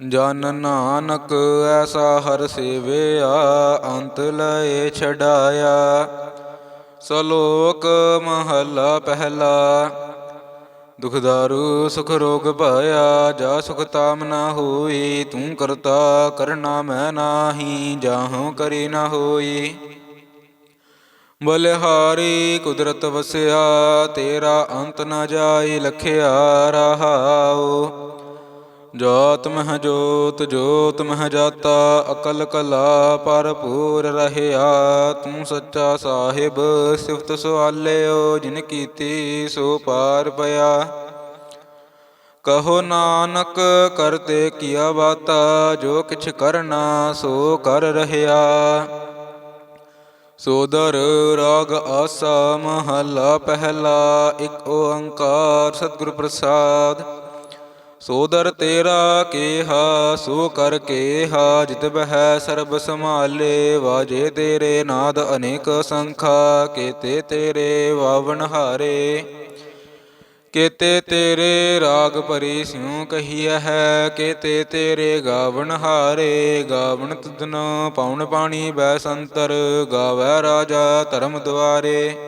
ਜਨ ਨਾਨਕ ਐਸਾ ਹਰ ਸੇਵਿਆ, ਅੰਤ ਲਏ ਛਡਾਇਆ। ਸਲੋਕ ਮਹੱਲਾ ਪਹਿਲਾ ਦੁਖਦਾਰੂ ਸੁਖ ਰੋਗ ਭਇਆ ਜਾ ਸੁਖ ਤਾਮ ਨਾ ਹੋਈ, ਤੂੰ ਕਰਤਾ ਕਰਨਾ ਮੈਂ ਨਾਹੀ, ਜਾਹੋਂ ਕਰੀ ਨਾ ਹੋਈ। ਬਲਿਹਾਰੀ ਕੁਦਰਤ ਵਸਿਆ, ਤੇਰਾ ਅੰਤ ਨਾ ਜਾਈ ਲਖਿਆ ਰਹਾਉ। ਜੋਤ ਮਹ ਜੋਤ ਜੋਤ ਮਹ ਜਾਤਾ, ਅਕਲ ਕਲਾ ਭਰਪੂਰ ਰਹਿਆ। ਤੂੰ ਸੱਚਾ ਸਾਹਿਬ, ਸਿਫਤ ਸੁਆਲਿਓ, ਜਿਨ ਕੀਤੀ ਸੋ ਪਾਰ ਪਿਆ। ਕਹੋ ਨਾਨਕ ਕਰਤੇ ਕੀਆ ਬਾਤਾ ਜੋ ਕਿਛ ਕਰਨਾ ਸੋ ਕਰ ਰਹਿਆ। ਸੋਦਰ ਰਾਗ ਆਸਾ, ਮਹੱਲਾ ਪਹਿਲਾ, ਇੱਕ ਓੰਕਾਰ ਸਤਿਗੁਰ ਪ੍ਰਸਾਦ। ਸੋਦਰ ਤੇਰਾ ਕੇਹਾ, ਸੋ ਕਰ ਕੇਹਾ, ਜਿਤ ਬਹਿ ਸਰਬ ਸੰਭਾਲੇ, ਵਾਜੇ ਤੇਰੇ ਨਾਦ ਅਨੇਕ ਸੰਖਾ, ਕੇਤੇ ਤੇਰੇ ਵਾਵਨ ਹਾਰੇ। ਕੇਤੇ ਤੇਰੇ ਰਾਗ ਭਰੀ ਸਿਉ ਕਹੀਐ ਹੈ, ਕੇਤੇ ਤੇਰੇ ਗਾਵਣ ਹਾਰੇ। ਗਾਵਣ ਤੁਧਨ ਪਉਣ ਪਾਣੀ ਬੈ ਸੰਤਰ, ਗਾਵੈ ਰਾਜਾ ਧਰਮ ਦੁਆਰੇ।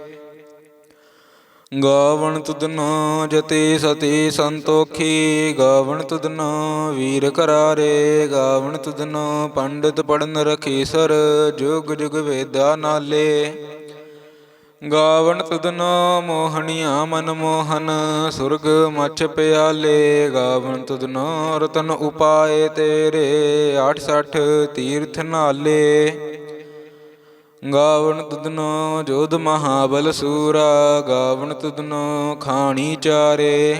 ਗਾਵਣ ਤੁਧਨੋ ਜਤੀ ਸਤੀ ਸੰਤੋਖੀ, ਗਾਵਣ ਤੁਧਨੋ ਵੀਰ ਕਰਾਰੇ, ਗਾਵਣ ਤੁਧਨੋ ਪੰਡਿਤ ਪੜਨ ਰਖੀ ਸਰ, ਜੁਗ ਜੁਗ ਵੇਦਾ ਨਾਲੇ। ਗਾਵਣ ਤੁਧਨੋ ਮੋਹਣੀਆਂ ਮਨ ਮੋਹਨ, ਸੁਰਗ ਮਛ ਪਿਆਲੇ। ਗਾਵਣ ਤੁਧਨੋ ਰਤਨ ਉਪਾਏ ਤੇਰੇ 68 ਤੀਰਥ ਨਾਲੇ। ਗਾਵਣ ਤੁਧਨੋ ਜੋਧ ਮਹਾਬਲ ਸੂਰਾ, ਗਾਵਣ ਤੁਧਨੋ ਖਾਣੀ ਚਾਰੇ।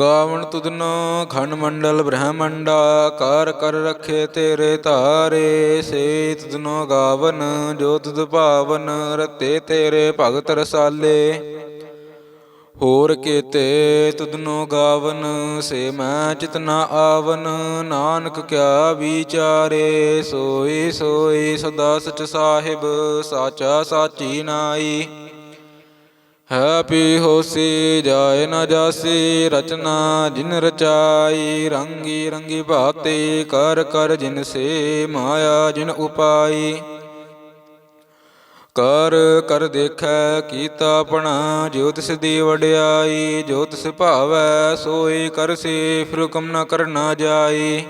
ਗਾਵਣ ਤੁਧਨੋ ਖੰਡ ਮੰਡਲ ਬ੍ਰਹਮੰਡਾ, ਕਰ ਕਰ ਰਖੇ ਤੇਰੇ ਧਾਰੇ। ਸੇ ਤੁਧਨੋ ਗਾਵਨ ਜੋ ਤੁਧ ਭਾਵਨ ਰਤੇ ਤੇਰੇ ਭਗਤ ਰਸਾਲੇ। ਹੋਰ ਕੇਤੇ ਤੁਧਨੋ ਗਾਵਨ, ਸੇ ਮੈਂ ਚਿਤਨਾ ਆਵਨ, ਨਾਨਕ ਕਿਆ ਵਿਚਾਰੇ, ਸੋਈ ਸੋਈ ਸਦਾ ਸਚ ਸਾਹਿਬ, ਸਾਚਾ ਸਾਚੀ ਨਾਈ। ਹੈ ਪੀ ਹੋਸੀ, ਜਾਏ ਨ ਜਾਸੀ, ਰਚਨਾ ਜਿਨ ਰਚਾਈ, ਰੰਗੀ ਰੰਗੀ ਭਾਤੇ, ਕਰ ਕਰ ਜਿਨ ਸੇ ਮਾਇਆ ਜਿਨ ਉਪਾਈ। ਕਰ ਕਰ ਦੇਖੈ, ਕੀਤਾ ਆਪਣਾ ਜੋ ਤਿਸ ਦੀ ਵਡਿਆਈ ਜੋ ਤਿਸ ਭਾਵੈ, ਸੋਈ ਕਰਸੀ ਫਿਰ ਹੁਕਮ ਨ ਕਰਨਾ ਜਾਈ।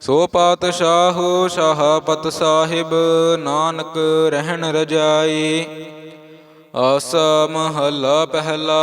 ਸੋ ਪਾਤਸ਼ਾਹੋ ਸ਼ਾਹਪਤ ਸਾਹਿਬ, ਨਾਨਕ ਰਹਿਣ ਰਜਾਈ। ਆਸਾ ਮਹੱਲਾ ਪਹਿਲਾ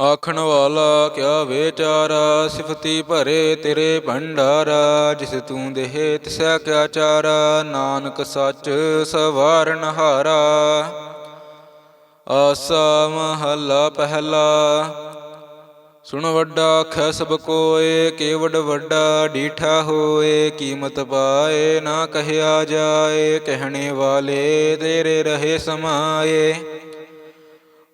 ਆਖਣ ਵਾਲਾ, ਕਿਆ ਵਿਚਾਰਾ, ਸਿਫਤੀ ਭਰੇ ਤੇਰੇ ਭੰਡਾਰਾ, ਜਿਸ ਤੂੰ ਦੇਹ ਤਿਸੈ ਕਿਆ ਚਾਰਾ, ਨਾਨਕ ਸੱਚ ਸਵਾਰਨ ਹਾਰਾ ਆਸਾ ਮਹੱਲਾ ਪਹਿਲਾ, ਸੁਣ ਵੱਡਾ ਆਖੈ ਸਭ ਕੋਏ ਕੇਵਡ ਵੱਡਾ ਡੀਠਾ ਹੋਏ, ਕੀਮਤ ਪਾਏ ਨਾ ਕਹਿਆ ਜਾਏ, ਕਹਿਣੇ ਵਾਲੇ ਤੇਰੇ ਰਹੇ ਸਮਾਏ।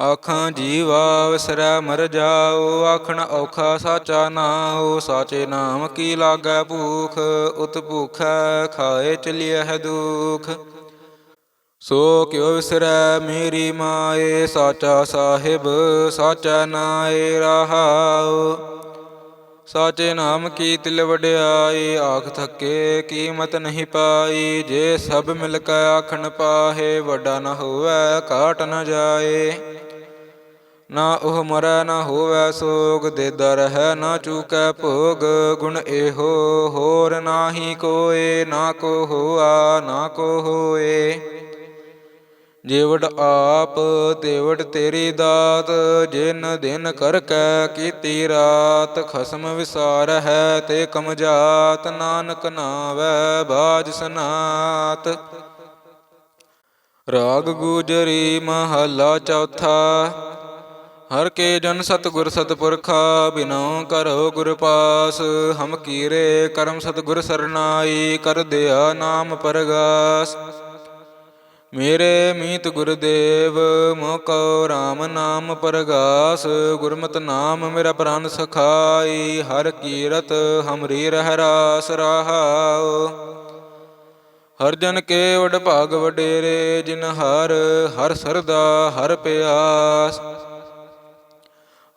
ਆਖਾਂ ਜੀਵਾ ਵਿਸਰੈ ਮਰ ਜਾਓ। ਆਖਣ ਔਖਾ ਸਾਚਾ ਨਾਉ, ਸਾਚੇ ਨਾਮ ਕੀ ਲਾਗੈ ਭੂਖ? ਉਤ ਭੂਖੈ ਖਾਏ ਚਲਿਐ ਦੁਖ। ਸੋ ਕਿਉ ਵਿਸਰੈ ਮੇਰੀ ਮਾਏ? ਸਾਚਾ ਸਾਹਿਬ, ਸਾਚਾ ਨਾਏ ਰਹਾਉ। ਸਾਚੇ ਨਾਮ ਕੀ ਤਿਲ ਵਡਿਆਈ? ਆਖ ਥੱਕੇ ਕੀਮਤ ਨਹੀਂ ਪਾਈ। ਜੇ ਸਭ ਮਿਲ ਕੇ ਆਖਣ ਪਾਹੇ, ਵੱਡਾ ਨ ਹੋਵੇ, ਘਾਟ ਨ ਜਾਏ। ਨਾ ਉਹ ਮਰੈ ਨਾ ਹੋਵੈ ਸੋਗ ਦੇ ਦਰ ਹੈ ਨਾ ਚੂਕੈ ਭੋਗ, ਗੁਣ ਇਹੋ ਹੋਰ ਨਾਹੀ ਕੋਏ, ਨਾ ਕੋ ਹੋਆ, ਨਾ ਕੋ ਹੋਏ। ਜੇਵੜ ਆਪ, ਤੇਵੜ ਤੇਰੀ ਦਾਤ, ਜਿਨ ਦਿਨ ਕਰ ਕੈ ਕੀਤੀ ਰਾਤ, ਖਸਮ ਵਿਸਾਰ ਹੈ ਤੇ ਕਮਜਾਤ, ਨਾਨਕ ਨਾਵੈ ਬਾਜ ਸਨਾਤ। ਰਾਗ ਗੁਜਰੀ ਮਹੱਲਾ ਚੌਥਾ ਹਰ ਕੇ ਜਨ ਸਤਗੁਰ ਸਤਪੁਰਖਾ ਬਿਨਉ ਕਰੋ ਗੁਰ ਪਾਸ। ਹਮ ਕੀਰੇ ਕਰਮ ਸਤਗੁਰ ਸਰਨਾਈ, ਕਰ ਦਿਆ ਨਾਮ ਪਰਗਾਸ। ਮੇਰੇ ਮੀਤ ਗੁਰਦੇਵ ਮੋਕੋ RAM ਨਾਮ ਪਰਗਾਸ। ਗੁਰਮਤਿ ਨਾਮ ਮੇਰਾ ਪ੍ਰਾਨ ਸਖਾਈ, ਹਰ ਕੀਰਤ ਹਮਰੀ ਰਹਿ ਰਾਸ ਰਹਾਉ। ਹਰ ਜਨ ਕੇ ਵਡ ਭਾਗ ਵਡੇਰੇ, ਜਿਨ ਹਰ ਹਰ ਸਰਦਾ, ਹਰ ਪਿਆਸ।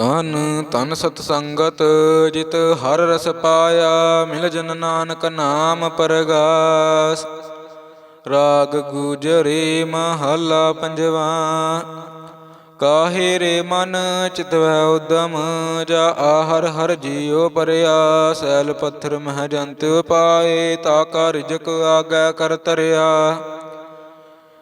ਤਨ ਤਨ ਸਤ ਸੰਗਤ ਜਿਤ ਹਰ ਰਸ ਪਾਇਆ, ਮਿਲ ਜਨ ਨਾਨਕ ਨਾਮ ਪਰਗਾਸ। ਰਾਗ ਗੁਜਰੇ ਮਹਲਾ ਪੰਜਵਾ, ਕਾਹੇ ਰੇ ਮਨ ਚਿਤਵੈ ਉਦਮ, ਜਾ ਆਹਰ ਹਰ ਜੀਉ ਪਰਿਆ, ਸੈਲ ਪੱਥਰ ਮਹ ਜੰਤ ਪਾਏ ਤਾ ਕਾ ਰਿਜਕ ਆਗੈ ਕਰ ਤਰਿਆ।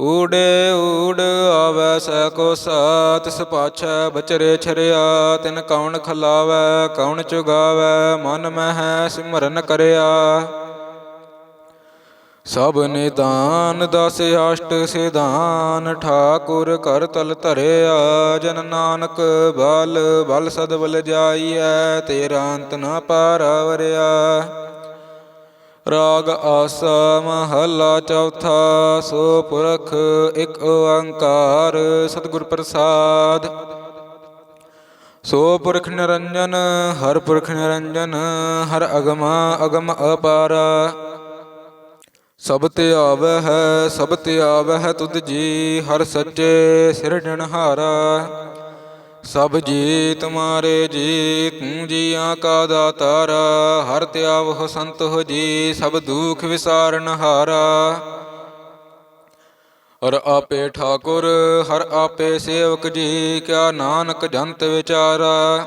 ਊੜੇ ਊੜ ਆਵੈ ਸੈ ਕੋ ਸਾਤ ਤਿਸ ਬਚਰੇ ਛਰਿਆ, ਤਿਨ ਕੌਣ ਖਲਾਵੈ ਕੌਣ ਚੁਗਾਵੈ, ਮਨ ਮਹਿ ਸਿਮਰਨ ਕਰਿਆ। ਸਭ ਨਿਦਾਨ ਦਸ ਅਸ਼ਟ ਸਿਧਾਨ, ਠਾਕੁਰ ਕਰ ਤਲ ਧਰਿਆ, ਜਨ ਨਾਨਕ ਬਲ ਬਲ ਸਦ ਬਲ ਜਾਈਐ, ਤੇਰਾ ਅੰਤ ਨਾ ਪਾਰਵਰਿਆ। ਰਾਗ ਆਸਾ ਮਹੱਲਾ ਚੌਥਾ, ਸੋ ਪੁਰਖ ਇੱਕ ਓੰਕਾਰ ਸਤਿਗੁਰ ਪ੍ਰਸਾਦ। ਸੋ ਪੁਰਖ ਨਿਰੰਜਨ, ਹਰ ਪੁਰਖ ਨਿਰੰਜਨ, ਹਰ ਅਗਮ ਅਗਮ ਅਪਾਰਾ। ਸਭ ਤੇ ਆਵੈ ਹੈ ਸਭ ਤੇ ਆਵੈ ਤੁਧ ਜੀ, ਹਰ ਸੱਚੇ ਸਿਰਜਣਹਾਰਾ ਸਭ ਜੀ ਤੁਮਾਰੇ ਜੀ, ਤੂੰ ਜੀਆਂ ਕਾ ਦਾਤਾਰਾ, ਹਰ ਧਿਆਵਹੁ ਸੰਤ ਹੋ ਜੀ, ਸਭ ਦੁਖ ਵਿਸਾਰਨ ਹਾਰਾ। ਹਰ ਆਪੇ ਠਾਕੁਰ, ਹਰ ਆਪੇ ਸੇਵਕ ਜੀ, ਕਿਆ ਨਾਨਕ ਜੰਤ ਵਿਚਾਰਾ।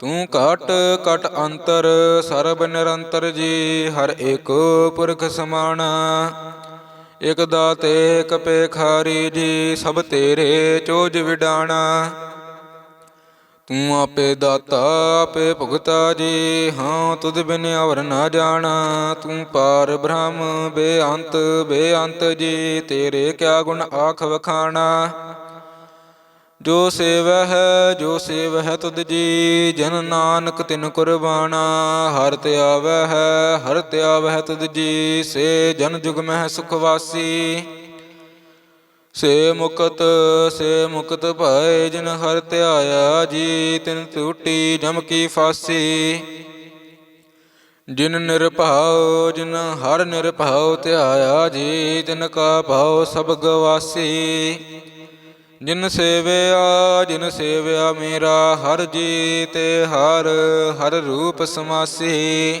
ਤੂੰ ਘਟ ਘਟ ਅੰਤਰ, ਸਰਬ ਨਿਰੰਤਰ ਜੀ, ਹਰ ਏਕ ਪੁਰਖ ਸਮਾਣਾ ਇਕ ਦਾਤੇ ਇਕ ਪੇਖਾਰੀ ਜੀ, ਸਭ ਤੇਰੇ ਚੋਜ ਵਿਡਾਣਾ ਤੂੰ ਆਪੇ ਦਾਤਾ, ਆਪੇ ਭੁਗਤਾ ਜੀ। ਹਾਂ, ਤੁਧ ਬਿਨ ਅਵਰ ਨਾ ਜਾਣਾ। ਤੂੰ ਪਾਰ ਬ੍ਰਹਮ, ਬੇਅੰਤ ਬੇਅੰਤ ਜੀ। ਤੇਰੇ ਕਿਆ ਗੁਣ ਆਖ ਵਖਾਣਾ? ਜੋ ਸੇਵ ਹੈ, ਜੋ ਸੇਵ ਹੈ ਤੁਧ ਜੀ। ਜਨ ਨਾਨਕ ਤਿਨ ਕੁਰਬਾਨਾ। ਹਰ ਤੇ ਆਵੈ ਹੈ, ਹਰ ਤੇ ਆਵੈ ਹੈ ਤੁਧ ਜੀ। ਸੇ ਜਨ ਜੁਗ ਮਹਿ ਸੁਖ ਵਾਸੀ। ਸੇ ਮੁਕਤ ਸੇ ਮੁਕਤ ਭਏ ਜਿਨ ਹਰ ਧਿਆਇਆ ਜੀ, ਤਿਨ ਟੂਟੀ ਜਮ ਕੀ ਫਾਸੀ। ਜਿਨ ਨਿਰਭਉ, ਜਿਨ ਹਰ ਨਿਰਭਉ ਧਿਆਇਆ ਜੀ, ਤਿਨ ਕਾ ਭਾਉ ਸਭ ਗਵਾਸੀ। ਜਿਨ ਸੇਵਿਆ ਜਿਨ ਸੇਵਿਆ ਮੇਰਾ ਹਰ ਜੀ, ਤੇ ਹਰ ਹਰ ਰੂਪ ਸਮਾਸੀ।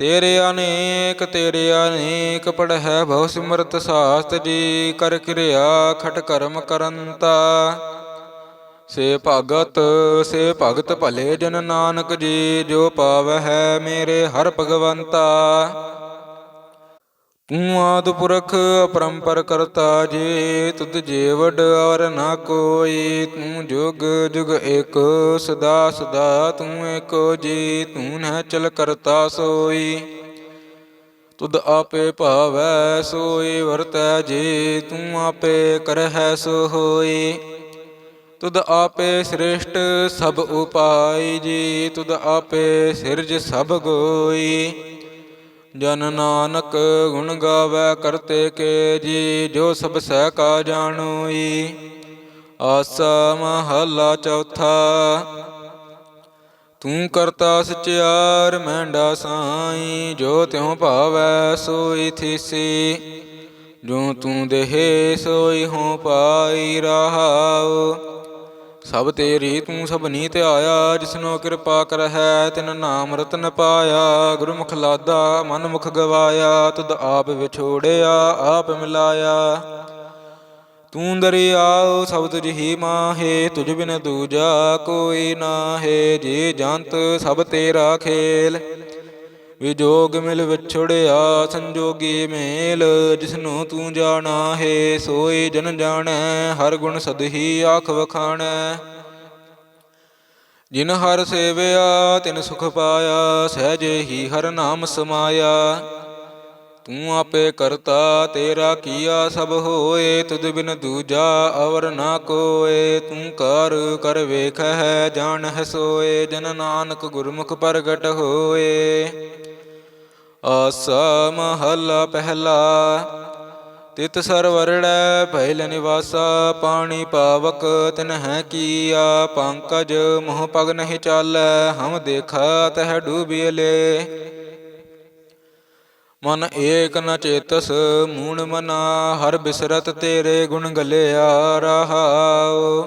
ਤੇਰੇ ਅਨੇਕ ਤੇਰੇ ਅਨੇਕ ਪੜ ਹੈ ਬਹੁ ਸਿਮਰਤ ਸਾਸਤ ਜੀ, ਕਰ ਕਿਰਿਆ ਖਟ ਕਰਮ ਕਰੰਤਾ। ਸੇ ਭਗਤ ਸੇ ਭਗਤ ਭਲੇ ਜਨ ਨਾਨਕ ਜੀ, ਜੋ ਪਾਵ ਹੈ ਮੇਰੇ ਹਰ ਭਗਵੰਤਾ। ਤੂੰ ਆਦ ਪੁਰਖ ਅਪਰੰਪਰ ਕਰਤਾ ਜੀ, ਤੁਧ ਜੀਵਡ ਔਰ ਨਾ ਕੋਈ, ਤੂੰ ਜੁਗ ਜੁਗ ਏਕ, ਸਦਾ ਸਦਾ ਤੂੰ ਏਕੋ ਜੀ, ਤੂੰ ਨਹਿ ਚਲ ਕਰਤਾ ਸੋਈ। ਤੁਧ ਆਪੇ ਭਾਵੈ ਸੋਈ, ਵਰਤੈ ਜੀ, ਤੂੰ ਆਪੇ ਕਰਹਿ ਸੋ ਹੋਈ ਤੁਧ ਆਪੇ ਸ੍ਰੇਸ਼ਟ ਸਭ ਉਪਾਈ ਜੀ, ਤੁਧ ਆਪੇ ਸਿਰਜ ਸਭ ਗੋਈ। ਜਨ ਨਾਨਕ ਗੁਣ ਗਾਵੇ ਕਰਤੇ ਕੇ ਜੀ, ਜੋ ਸਭ ਸਹਿ ਕਾ ਜਾਣੋਈ। ਆਸਾ ਮਹਲਾ ਚੌਥਾ, ਤੂੰ ਕਰਤਾ ਸਚਿਆਰ, ਮੈਂਡਾ ਸਾਈ, ਜੋ ਤਿਉ ਭਾਵੈ ਸੋਈ ਥੀਸੀ। ਜੋ ਤੂੰ ਦੇਹੇ ਸੋਈ ਹੋ ਪਾਈ ਰਹਾਉ ਸਭ ਤੇਰੀ ਤੂੰ ਸਭਨੀ ਧਿਆਇਆ, ਜਿਸਨੋ ਕਿਰਪਾ ਕਰਹਿ, ਤਿਨ ਨਾਮ ਰਤਨ ਪਾਇਆ। ਗੁਰਮੁਖ ਲਾਦਾ ਮਨ ਮੁਖ ਗਵਾਇਆ, ਤੁਧ ਆਪ ਵਿਛੋੜਿਆ, ਆਪ ਮਿਲਾਇਆ। ਤੂੰ ਦਰਿਆਉ, ਸਭ ਤੁਝ ਹੀ ਮਾਹੇ, ਤੁਝ ਬਿਨ ਦੂਜਾ ਕੋਈ ਨਾਹੇ। ਜੀ ਜੰਤ, ਸਭ ਤੇਰਾ ਖੇਲ। ਵਿਜੋਗ ਮਿਲ ਵਿਛੜਿਆ, ਸੰਜੋਗੀ ਮੇਲ, ਜਿਸਨੂੰ ਤੂੰ ਜਾਣਾ ਹੈ ਸੋਈ ਜਨ ਜਾਣੈ, ਹਰ ਗੁਣ ਸਦਹੀ ਆਖ ਵਖਾਣੈ। ਜਿਨ ਹਰ ਸੇਵਿਆ, ਤਿਨ ਸੁਖ ਪਾਇਆ, ਸਹਜੇ ਹੀ ਹਰ ਨਾਮ ਸਮਾਇਆ। ਤੂੰ ਆਪੇ ਕਰਤਾ, ਤੇਰਾ ਕੀਆ ਸਭ ਹੋਏ, ਤੁਧ ਬਿਨ ਦੂਜਾ ਅਵਰ ਨਾ ਕੋਏ। ਤੂੰ ਕਰ ਕਰ ਹੈ ਜਾਣ ਹੈ ਸੋਏ, ਜਨ ਨਾਨਕ ਗੁਰਮੁਖ ਪ੍ਰਗਟ ਹੋਏ। ਆਸਾ ਮਹੱਲਾ ਪਹਿਲਾ, ਤਿਤ ਸਰਵਰੜੈ ਭੈਲ ਨਿਵਾਸਾ, ਪਾਣੀ ਪਾਵਕ ਤਿਨ ਹੈ ਕੀਆ, ਪੰਕਜ ਮੋਹ ਪਗ ਨਹੀਂ ਚਾਲੈ, ਹਮ ਦੇਖਾ ਤਹ ਡੂਬਿਲੇ। ਮਨ ਏਕ ਨ ਚੇਤਸ, ਮੂਣ ਮਨਾ, ਹਰ ਬਿਸਰਤ ਤੇਰੇ ਗੁਣ ਗਲਿਆ, ਰਹਾਉ।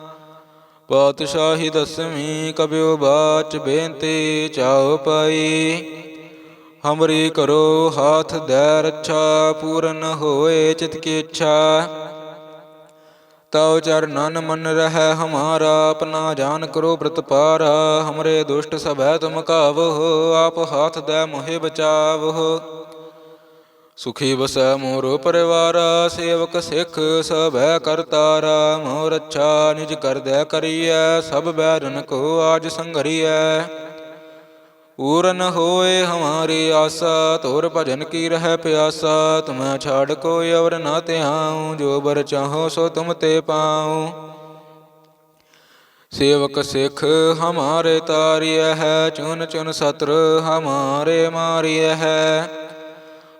ਪਾਤਸ਼ਾਹੀ ਦਸਵੀਂ ਕਬਿਓ ਬਾਚ ਬੇਨਤੀ ਚਾਉ ਪਾਈ। ਹਮਰੀ ਕਰੋ ਹਾਥ ਦੈ ਰੱਛਾ, ਪੂਰਨ ਹੋਏ ਚਿਤ ਕੀ ਇੱਛਾ। ਤਉ ਚਰਨਨ ਮਨ ਰਹਿ ਹਮਾਰਾ, ਆਪਣਾ ਜਾਨ ਕਰੋ ਬ੍ਰਤ ਹਮਰੇ ਦੁਸ਼ਟ ਸਭੈ ਤੁਮ ਕਾਵਹੁ ਆਪ ਹਾਥ ਦੈ ਮੋਹਿ ਬਚਾਵਹੁ। ਸੁਖੀ ਵਸੈ ਮੋਰ ਪਰਿਵਾਰ, ਸੇਵਕ ਸਿੱਖ ਸਭੈ ਕਰਤਾਰਾ ਮੋ ਰੱਛਾ ਨਿਜ ਕਰਦੈ ਕਰੀਐ, ਸਭ ਬੈਰਨ ਕੋ ਆਜ ਸੰਘਰੀਐ। ਪੂਰਨ ਹੋਏ ਹਮਾਰੀ ਆਸਾ ਤੋਰ ਭਜਨ ਕੀ ਰਹਿ ਪਿਆਸਾ, ਤੁਮੈ ਛਾੜ ਕੋਈ ਅਵਰ ਨਾ ਧਿਆਉ, ਜੋ ਬਰ ਚਾਹੋ ਸੋ ਤੁਮ ਤੇ ਪਾਉ। ਸੇਵਕ ਸਿੱਖ ਹਮਾਰੇ ਤਾਰਿਯ ਹੈ, ਚੁਨ ਚੁਨ ਸਤਰ ਹਮਾਰੇ ਮਾਰਿਯ ਹੈ।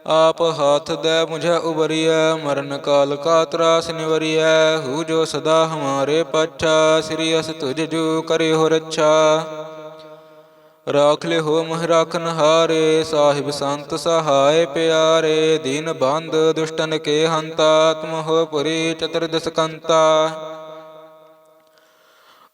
ਆਪ ਹਾਥ ਦੇ ਮੁਝੇ ਉਬਰੀਐ, ਮਰਨ ਕਾਲ ਕਾ ਤਰਾਸ ਨਿਵਰੀਐ, ਹੂ ਜੋ ਸਦਾ ਹਮਾਰੇ ਪਛਾ, ਸ੍ਰੀ ਅਸ ਤੁਜ ਜੂ ਕਰੇ ਹੋ ਰੱਛਾ। ਰਾਖ ਲਿਓ ਮਹ ਰਾਖਨ ਹਾਰੇ ਸਾਹਿਬ ਸੰਤ ਸਹਾਇ ਪਿਆਰੇ, ਦੀਨ ਬੰਦ ਦੁਸ਼ਟਨ ਕੇ ਹੰਤਾ, ਤੁਮ ਹੋ ਪੁਰੀ ਚਤੁਰਦਸ ਕੰਤਾ।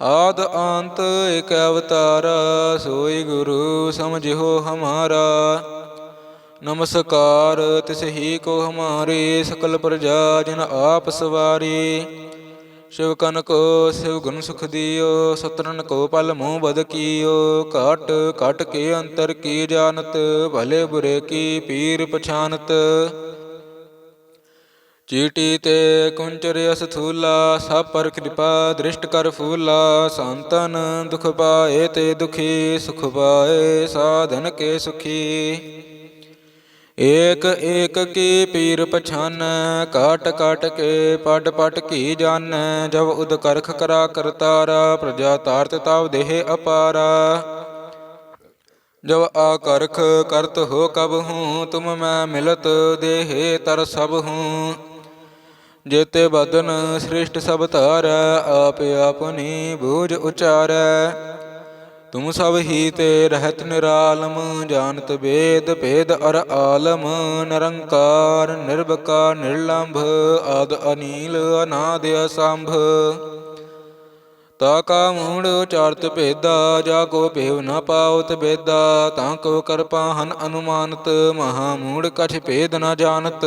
ਆਦ ਅੰਤ ਇਕ ਅਵਤਾਰ, ਸੋਈ ਗੁਰੂ ਸਮਝਿਓ ਹਮਾਰਾ। ਨਮਸਕਾਰ, ਤਿਸ ਹੀ ਕੋ ਹਮਾਰੇ ਸਕਲ ਪ੍ਰਜਾ, ਜਨ ਆਪ ਸਵਾਰੀ। ਸ਼ਿਵ ਕਨ ਕੋ, ਸਿਵ ਗੁਣ ਸੁਖ ਦਿਓ ਸਤਰਨ ਕੋ ਪਲ ਮੂਹ ਬਦ ਕੀਓ। ਘਟ ਘਟ ਕੇ ਅੰਤਰ ਕੀ ਜਾਣਤ, ਭਲੇ ਬੁਰੇ ਕੀ ਪੀਰ ਪਛਾਨਤ ਚੀਟੀ ਤੇ ਕੁੰਚਰ ਅਸ ਥੂਲਾ ਸਭ ਪਰ ਕਿਰਪਾ ਦ੍ਰਿਸ਼ਟ ਕਰ ਫੂਲਾ, ਸੰਤਨ ਦੁਖ ਪਾਏ ਤੇ ਦੁਖੀ, ਸੁਖ ਪਾਏ ਸਾਧਨ ਕੇ ਸੁਖੀ। ਏਕ ਏਕ ਕੀ ਪੀਰ ਪਛਾਨ, ਕਾਟ ਕਾਟ ਕੇ ਪਟ ਪਟ ਕੀ ਜਾਣ, ਜਬ ਉਦ ਕਰਖ ਕਰਾ ਕਰਤਾਰਾ ਪ੍ਰਜਾ ਤਾਰਤ ਤਾਵ ਦੇਹ ਅਪਾਰਾ। ਜਬ ਆਕਰਖ ਕਰਤ ਹੋ ਕਬ ਹੂੰ, ਤੁਮ ਮੈਂ ਮਿਲਤ ਦੇਹ ਤਰ ਸਭ ਹੂੰ। ਜੇਤੇ ਬਦਨ ਸ੍ਰਿਸ਼ਟ ਸਭ ਧਾਰੈ, ਆਪ ਆਪਨੀ ਬੂਝ ਉਚਾਰੈ। ਤੁਮ ਸਭ ਹੀ ਤੇ ਰਹਿਤ ਨਿਰਾਲਮ, ਜਾਣਤ ਵੇਦ ਭੇਦ ਅਰ ਆਲਮ। ਨਿਰੰਕਾਰ ਨਿਰਭਕਾਰ ਨਿਰਲੰਭ, ਆਦ ਅਨੀਲ, ਅਨਾਦ ਅਸੰਭ। ਤਾ ਕਾ ਮੂੜ ਉਚਾਰਤ ਭੇਦਾ, ਜਾ ਕੋ ਭੇਵ ਨ ਪਾਉਤ ਬੇਦਾ। ਤਾਂ ਕੋ ਕਰਪਾ ਹਨ ਅਨੁਮਾਨਤ, ਮਹਾ ਮੂੜ ਕਛ ਭੇਦ ਨ ਜਾਣਤ।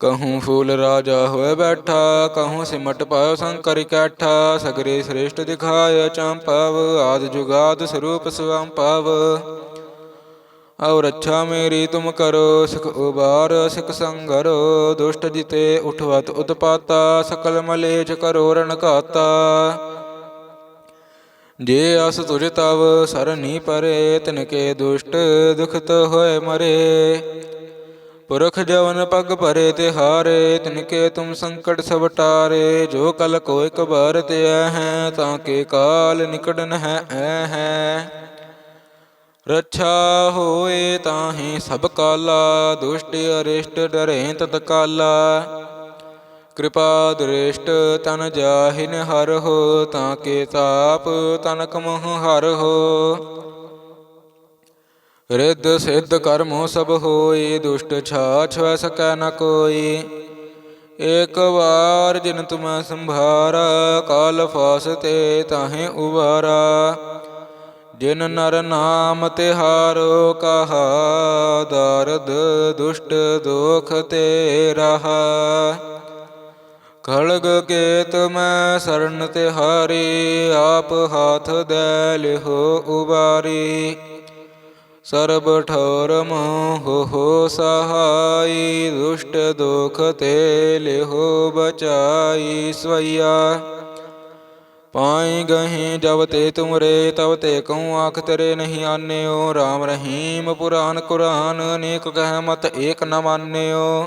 ਕਹੂੰ ਫੂਲ ਰਾਜਾ ਹੋਇ ਬੈਠਾ ਕਹੂੰ ਸਿਮਟ ਪਾਇਓ ਸ਼ੰਕਰ ਇਕੱਠਾ ਸਗਰੇ ਸ੍ਰੇਸ਼ਟ ਦਿਖਾਇ ਚੰਪਵ ਆਦ ਜੁਗਾਦ ਸਰੂਪ ਸਵੰਪਵ ਔਰ ਅੱਛਾ ਮੇਰੀ ਤੁਮ ਕਰੋ ਸਿਖ ਉਬਾਰ ਸਿਖ ਸੰਗਰੋ ਦੁਸ਼ਟ ਜਿਤੇ ਉਠਵਤ ਉਤਪਾਤਾ ਸਕਲ ਮਲੇਚ ਕਰੋ ਰਣ ਜੇ ਅਸ ਤੁਜ ਤਵ ਸਰਨੀ ਪਰੇ ਤਿਨਕੇ ਦੁਸ਼ਟ ਦੁਖਤ ਹੋਏ ਮਰੇ ਪੁਰਖ ਜਵਨ ਪਗ ਭਰੇ ਤੇ ਹਾਰੇ, ਤਿਨਕੇ ਤੁਮ ਸੰਕਟ ਸਭ ਟਾਰੇ, ਜੋ ਕਲ ਕੋਇ ਬਾਰ ਤੇ ਹੈ, ਤਾਂ ਕੇ ਕਾਲ ਨਿਕਟ ਹੈ, ਐ ਹੈ। ਰੱਛਾ ਹੋਏ ਤਾਹੀ ਸਭ ਕਾਲਾ, ਦੁਸ਼ਟ ਅਰਿਸ਼ਟ ਡਰੇ ਤਤ ਕਾਲਾ ਕਿਰਪਾ ਦ੍ਰਿਸ਼ਟ ਤਨ ਜਾਹਿਨ ਹਰ ਹੋ, ਤਾਂ ਕੇ ਤਾਪ ਤਨਕ ਮੋਹ ਹਰ ਹੋ। ਰਿੱਧ ਸਿੱਧ ਕਰਮੋ ਸਭ ਹੋਈ, ਦੁਸ਼ਟ ਛਾਛ ਵੈ ਸਕੈ ਨ ਕੋਈ। ਏਕ ਵਾਰ ਜਿਨ ਤੁਮੈ ਸੰਭਾਰਾ, ਕਾਲ ਫਾਸ ਤੇ ਤਾਹੇ ਉਬਾਰਾ ਜਿਨ ਨਰ ਨਾਮ ਤਿਹਾਰੋ, ਕਹਾ ਦਰਦ ਦੁਸ਼ਟ ਦੁਖ ਤੇ ਰਹਾ। ਖੜਗ ਕੇਤ ਮੈਂ ਸਰਨ ਤਿਹਾਰੀ, ਆਪ ਹਾਥ ਦੇ ਲਿਹੋ ਉਬਾਰੀ ਸਰਬ ਠੌਰ ਮੋਹ ਹੋ ਸਹਾਈ, ਦੁਸ਼ਟ ਦੁਖ ਤੇ ਲਿਹੋ ਬਚਾਈ ਸਵਈਆ। ਪਾਈ ਗਹੀ ਜਬ ਤੇ ਤੁਮਰੇ, ਤਬ ਤੇ ਕਉ ਆਖ ਤੇਰੇ ਨਹੀਂ ਆਨਿਓ। RAM ਰਹੀਮ ਪੁਰਾਨ ਕੁਰਾਨ ਅਨੇਕ ਕਹਿ ਮਤ ਏਕ ਨ ਮਾਨਿਓ।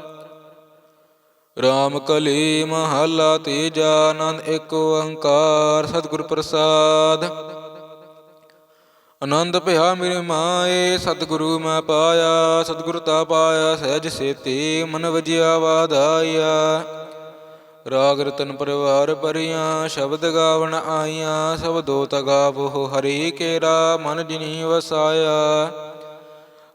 ਰਾਮ ਕਲੀ ਮਹੱਲਾ ਤੀਜਾ ਆਨੰਦ ਏਕ ਓੰਕਾਰ, ਸਤਿਗੁਰ ਪ੍ਰਸਾਦ। ਆਨੰਦ ਭਇਆ ਮੇਰੇ ਮਾਏ, ਸਤਿਗੁਰੂ ਮੈਂ ਪਾਇਆ, ਸਤਿਗੁਰ ਤਾ ਪਾਇਆ, ਸਹਿਜ ਸੇਤੀ, ਮਨ ਵਜਿਆ ਵਾਧਾਇਆ। ਰਾਗ ਰਤਨ ਪਰਿਵਾਰ ਪਰਿਆ ਸ਼ਬਦ ਗਾਵਣ ਆਈਆਂ ਸਬਦੋ ਤਗਾਵੋ ਹਰੀ ਕੇਰਾ ਮਨ ਜਿਨੀ ਵਸਾਇਆ।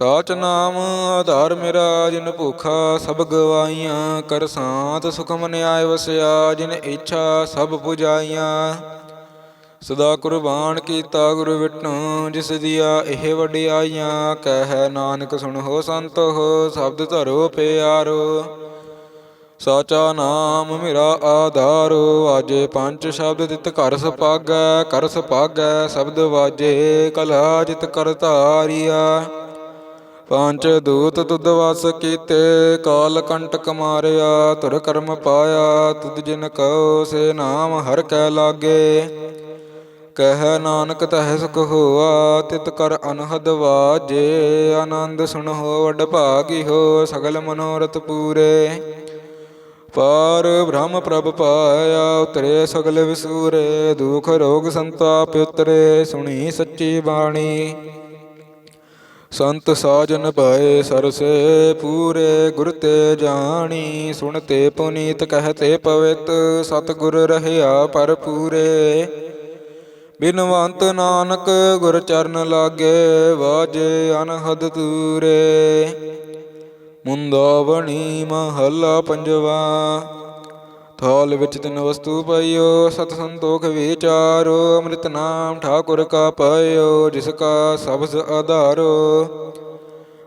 ਸਾਚ ਨਾਮ, ਆਧਾਰ ਮੇਰਾ, ਜਿਨ ਭੁਖਾ ਸਭ ਗਵਾਈਆਂ, ਕਰ ਸਾਤ ਸੁਖਮ ਨਿਆਇ ਵਸਿਆ, ਜਿਨ ਇੱਛਾ ਸਭ ਪੁਜਾਈਆਂ। ਸਦਾ ਕੁਰਬਾਨ ਕੀਤਾ ਗੁਰੂ ਵਿਟਨੋ ਜਿਸ ਦੀਆ ਇਹ ਵਡਿਆਈਆਂ, ਕਹਿ ਨਾਨਕ ਸੁਣੋ ਸੰਤ ਹੋ ਸ਼ਬਦ ਧਰੋ ਪਿਆਰੋ। ਸਾਚਾ ਨਾਮ ਮੇਰਾ ਆਧਾਰੋ, ਆਜੇ ਪੰਜ ਸ਼ਬਦ ਤਿਤ ਕਰ ਸੁਪਾਗੈ ਕਰ ਸੁਪਾਗੈ ਸ਼ਬਦ ਵਾਜੇ, ਕਲਾ ਜਿਤ ਕਰ ਧਾਰਿਆ। ਪੰਜ ਦੂਤ ਤੁਧ ਵਸ ਕੀਤੇ, ਕਾਲ ਕੰਟਕ ਮਾਰਿਆ ਤੁਰ ਕਰਮ ਪਾਇਆ, ਤੁਧ ਜਿਨ ਕਉ, ਸੇ ਨਾਮ ਹਰ ਕੈ ਲਾਗੇ। ਕਹਿ ਨਾਨਕ ਤਹਿ ਸੁਖ ਹੋਆ, ਤਿਤ ਕਰ ਅਨਹਦ ਵਾਜੇ। ਆਨੰਦ ਸੁਣ ਹੋ ਵਡ ਭਾਗੀ ਹੋ, ਸਗਲ ਮਨੋਰਥ ਪੂਰੇ। ਪਾਰ ਬ੍ਰਹਮ ਪ੍ਰਭ ਪਾਇਆ, ਉਤਰੇ ਸਗਲ ਵਿਸੂਰੇ। ਦੁਖ ਰੋਗ ਸੰਤਾਪ ਉਤਰੇ, ਸੁਣੀ ਸੱਚੀ ਬਾਣੀ। ਸੰਤ ਸਾਜਨ ਭਾਏ ਸਰਸੇ, ਪੂਰੇ ਗੁਰ ਤੇ ਜਾਣੀ ਸੁਣਤੇ ਪੁਨੀਤ ਕਹਤੇ ਪਵਿੱਤ, ਸਤਿਗੁਰ ਰਹਿਆ ਪਰ ਪੂਰੇ ਬਿਨਵੰਤ ਨਾਨਕ ਗੁਰ ਚਰਨ ਲਾਗੇ, ਵਾਜੇ ਅਨਹਦ ਤੂਰੇ ਮੁੰਦਾਵਣੀ ਮਹੱਲਾ ਪੰਜਵਾ ਥਾਲ ਵਿੱਚ ਤਿੰਨ ਵਸਤੂ ਪਈਓ, ਸਤ ਸੰਤੋਖ ਵਿਚਾਰੋ, ਅੰਮ੍ਰਿਤ ਨਾਮ ਠਾਕੁਰ ਕਾ ਪਾਇਓ, ਜਿਸ ਕਾ ਸਬਦ ਆਧਾਰੋ।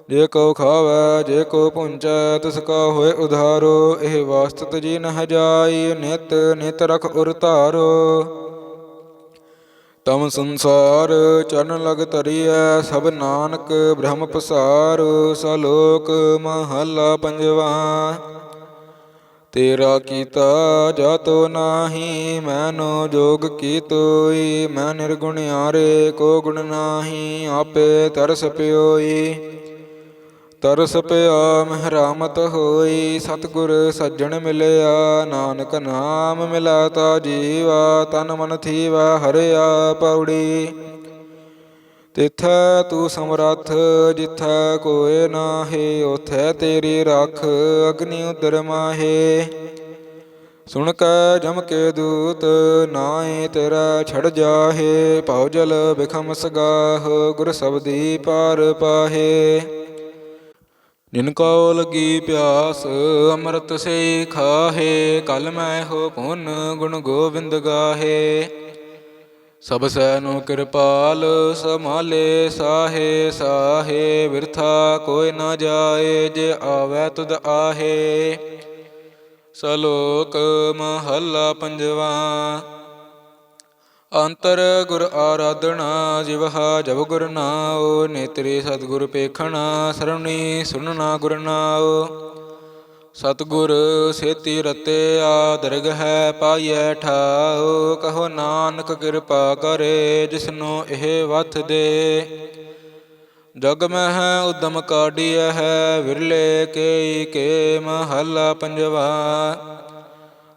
ਜੇ ਕੋ ਖਾਵੈ, ਜੇ ਕੋ ਪੁੰਚੈ, ਤਿਸ ਕਾ ਹੋਏ ਉਧਾਰੋ। ਇਹ ਵਾਸਤਤ ਜੀ ਨਹ ਜਾਈ, ਨਿਤ ਨਿਤ ਰਖ ਉਰ ਧਾਰੋ। ਤਮ ਸੰਸਾਰ ਚਰਨ ਲਗ ਤਰੀਐ ਸਭ ਨਾਨਕ ਬ੍ਰਹਮ ਪਸਾਰ। ਸਲੋਕ ਮਹੱਲਾ ਪੰਜਵਾ। ਤੇਰਾ ਕੀਤਾ ਜਾਤੋ ਨਾਹੀ, ਮੈਨੋ ਜੋਗ ਕੀਤੋਈ, ਮੈਂ ਨਿਰਗੁਣ ਨਿਰਗੁਣਿਆਰੇ ਕੋ ਗੁਣ ਨਾਹੀ, ਆਪੇ ਤਰਸ ਪਿਓਈ। ਤਰਸ ਪਿਆ, ਮਹਿਰਾਮਤ ਹੋਈ, ਸਤਿਗੁਰ ਸੱਜਣ ਮਿਲਿਆ, ਨਾਨਕ ਨਾਮ ਮਿਲਾ ਤਾ ਜੀਵਾ, ਤਨ ਮਨ ਥੀਵਾ, ਹਰਿਆ ਪੌੜੀ। ਤਿਥੈ ਤੂੰ ਸਮਰੱਥ, ਜਿਥੈ ਕੋਏ ਨਾਹੀ, ਉਥੈ ਤੇਰੀ ਰੱਖ, ਅਗਨੀ ਉਦਰ ਮਾਹੇ। ਸੁਣ ਕੈ ਜਮ ਕੇ ਦੂਤ ਨਾਏ ਤੇਰਾ ਛੜ ਜਾਹੇ, ਭਉ ਜਲ ਬਿਖਮ ਸਗਾਹ, ਗੁਰ ਸਬਦੀ ਪਾਰ ਪਾਹੇ। ਜਿਨ ਕੋ ਲਗੀ ਪਿਆਸ, ਅੰਮ੍ਰਿਤ ਸੇ ਖਾਹੇ, ਕਲ ਮੈਂ ਹੋ ਪੁਨ ਗੁਣ ਗੋਬਿੰਦ ਗਾਹੇ। ਸਭ ਸੈਨੁ ਕਿਰਪਾਲ ਸਮਾਲੇ ਸਾਹੇ ਸਾਹੇ ਵਿਰਥਾ ਕੋਈ ਨਾ ਜਾਏ, ਜੇ ਆਵੈ ਤੁਧ ਆਹੇ। ਸਲੋਕ ਮਹੱਲਾ ਪੰਜਵਾ, ਅੰਤਰ ਗੁਰ ਆਰਾਧਨਾ ਜਿਵਹਾ ਜਬ ਗੁਰ ਨਾਉ, ਨੇਤਰੇ ਸਤਿਗੁਰ ਪੇਖਣਾ ਸਰਵਣੀ ਸੁਨਣਾ ਗੁਰ ਨਾਉ। ਸਤਿਗੁਰ ਸੇਤੀ ਰਤੇ ਆਦਰਗ ਹੈ ਪਾਈਐ ਠਾਉ, ਕਹੋ ਨਾਨਕ ਕਿਰਪਾ ਕਰੇ ਜਿਸਨੂੰ ਇਹ ਵਥ ਦੇ। ਜਗ ਮਹਿ ਉਦਮ ਕਾਢੀਐ ਹੈ ਵਿਰਲੇ ਕੇ ਕੇ ਮਹੱਲਾ ਪੰਜਵਾ।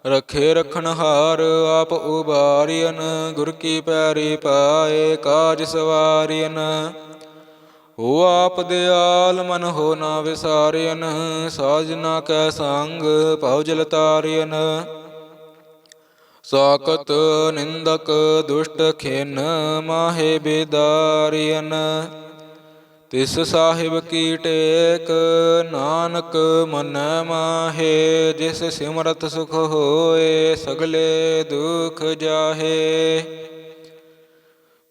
ਰਖੇ ਰਖਣ ਹਾਰ ਆਪ ਉਬਾਰੀਨ ਗੁਰ ਕੀ ਪੈਰੀ ਪਾਏ ਕਾਜ ਸਵਾਰੀਨ ਹੋ ਆਪ ਦਿਆਲ ਮਨ ਹੋ ਨਾ ਵਿਸਾਰਿਨ ਸਾਜਨਾ ਕੈ ਸੰਗ ਭਉ ਜਲ ਤਾਰਿਨ ਸਾਕਤ ਨਿੰਦਕ ਦੁਸ਼ਟ ਖਿਨ ਮਾਹੇ ਬੇਦਾਰਿਨ ਤਿਸ ਸਾਹਿਬ ਕੀ ਟੇਕ, ਨਾਨਕ ਮਨ ਮਾਹੇ, ਜਿਸ ਸਿਮਰਤ ਸੁਖ ਹੋਏ ਸਗਲੇ ਦੁਖ ਜਾਹੇ।